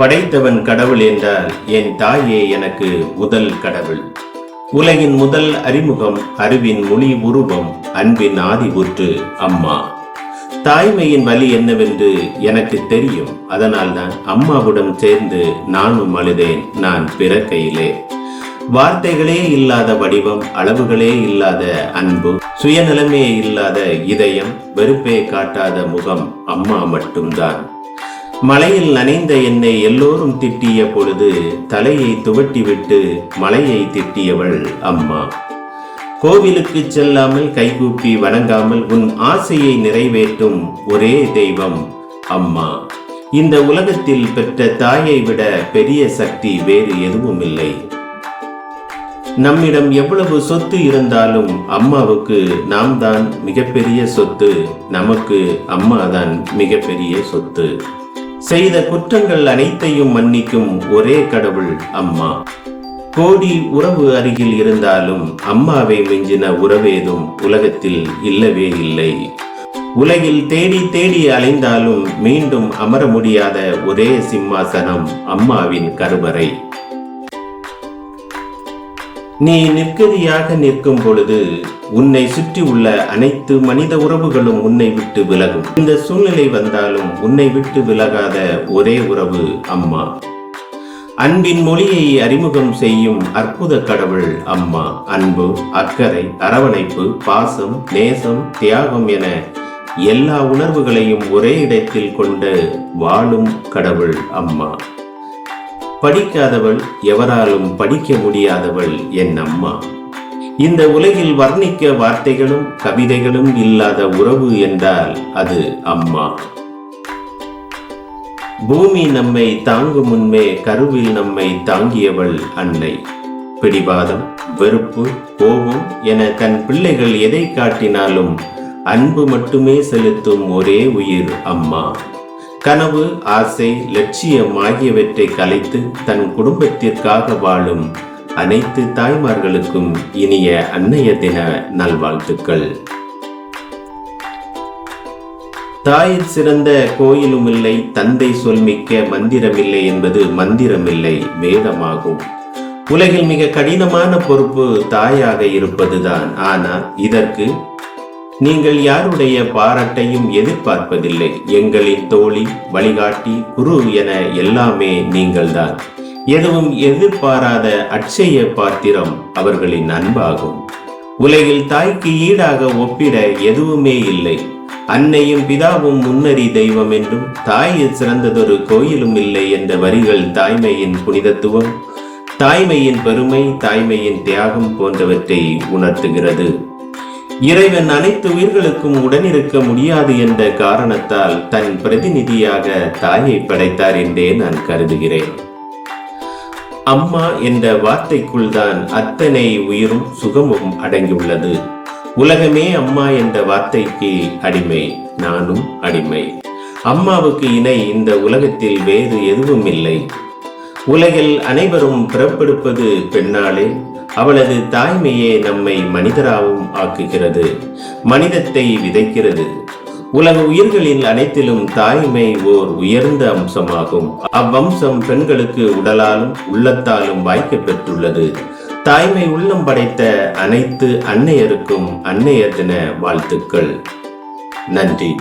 படைத்தவன் கடவுள் என்றால் என் தாயே எனக்கு முதல் கடவுள். உலகின் முதல் அறிமுகம் அறிவின் மொழி உருவம் அன்பின் ஆதி ஊற்று அம்மா. தாய்மையின் வலி என்னவென்று எனக்கு தெரியும். அதனால்தான் அம்மாவுடன் சேர்ந்து நானும் அழுதேன் நான் பிறக்கையிலே. வார்த்தைகளே இல்லாத வடிவம் அளவுகளே இல்லாத அன்பு சுயநலமே இல்லாத இதயம் வெறுப்பே காட்டாத முகம் அம்மா மட்டும்தான். மலையில் நனைந்த என்னை எல்லோரும் திட்டிய பொழுது தலையை துவட்டிவிட்டு மலையை திட்டியவள் அம்மா. கோவிலுக்கு செல்லாமல் கைகூப்பி வணங்காமல் உன் ஆசையை நிறைவேற்றும் ஒரே தெய்வம் அம்மா. இந்த உலகத்தில் பெற்ற தாயை விட பெரிய சக்தி வேறு எதுவும் இல்லை நம்மிடம் எவ்வளவு சொத்து இருந்தாலும் அம்மாவுக்கு நாம் தான் மிகப்பெரிய சொத்து நமக்கு அம்மா தான் மிகப்பெரிய சொத்து. செய்த குற்றங்கள் அனைத்தையும் மன்னிக்கும் ஒரே கடவுள் அம்மா. கோடி உறவு அருகில் இருந்தாலும் அம்மாவை மிஞ்சின உறவேதும் உலகத்தில் இல்லவே இல்லை. உலகில் தேடி தேடி அலைந்தாலும் மீண்டும் அமர முடியாத ஒரே சிம்மாசனம் அம்மாவின் கருவறை. நீ நிற்கதியாக நிற்கும் பொழுது உன்னை சுற்றி உள்ள அனைத்து மனித உறவுகளும் உன்னை விட்டு விலகும். இந்த சூழ்நிலை வந்தாலும் உன்னை விட்டு விலகாத ஒரே உறவு அம்மா. அன்பின் மொழியை அறிமுகம் செய்யும் அற்புத கடவுள் அம்மா. அன்பு அக்கறை அரவணைப்பு பாசம் நேசம் தியாகம் என எல்லா உணர்வுகளையும் ஒரே இடத்தில் கொண்டு வாழும் கடவுள் அம்மா. படிக்காதவள் எவராலும் படிக்க முடியாதவள் என் அம்மா. இந்த உலகில் வர்ணிக்க வார்த்தைகளும் கவிதைகளும் இல்லாத உறவு என்றால் அது அம்மா. பூமி நம்மை தாங்கும் முன்பே கருவில் நம்மை தாங்கியவள் அன்னை. பிடிவாதம் வெறுப்பு கோபம் என தன் பிள்ளைகள் எதை காட்டினாலும் அன்பு மட்டுமே செலுத்தும் ஒரே உயிர் அம்மா. கனவு ஆசை லட்சியம் ஆகியவற்றை கலைத்து தன் குடும்பத்திற்காக வாழும் அனைத்து தாய்மார்களுக்கும் இனிய அன்னைய தின நல்வாழ்த்துக்கள். தாயின் சிறந்த கோயிலும் இல்லை தந்தை சொல்மிக்க மந்திரமில்லை என்பது மந்திரமில்லை வேதமாகும். உலகில் மிக கடினமான பொறுப்பு தாயாக இருப்பதுதான். ஆனால் இதற்கு நீங்கள் யாருடைய பாராட்டையும் எதிர்பார்ப்பதில்லை. எங்களின் தோழி வழிகாட்டி குரு என எல்லாமே நீங்கள்தான். எதுவும் எதிர்பாராத அட்சய பாத்திரம் அவர்களின் அன்பாகும். உலகில் தாய்க்கு ஈடாக ஒப்பிட எதுவுமே இல்லை. அன்னையும் பிதாவும் முன்னறி தெய்வம் என்றும் தாயில் சிறந்ததொரு கோயிலும் இல்லை என்ற வரிகள் தாய்மையின் புனிதத்துவம் தாய்மையின் பெருமை தாய்மையின் தியாகம் போன்றவற்றை உணர்த்துகிறது. இறைவன் அனைத்து உயிர்களுக்கும் உடனிருக்க முடியாது என்ற காரணத்தால் தன் பிரதிநிதியாக தாயை படைத்தார் என்றே நான் கருதுகிறேன். அம்மா என்ற வார்த்தைக்குள் தான் அத்தனை உயிரும் சுகமும் அடங்கியுள்ளது. உலகமே அம்மா என்ற வார்த்தைக்கு அடிமை நானும் அடிமை. அம்மாவுக்கு இணை இந்த உலகத்தில் வேறு எதுவும் இல்லை. உலகில் அனைவரும் பிறப்பெடுப்பது பெண்ணாலே அவளது தாய்மையே நம்மை மனிதராகவும் ஆக்குகிறது. மனிதத்தை விதைக்கிறது. உலக உயிர்களில் அனைத்திலும் தாய்மை ஓர் உயர்ந்த அம்சமாகும். அவ்வம்சம் பெண்களுக்கு உடலாலும் உள்ளத்தாலும் வாய்க்க பெற்றுள்ளது. தாய்மை உள்ளம் படைத்த அனைத்து அன்னையருக்கும் அன்னையர் தின வாழ்த்துக்கள். நன்றி.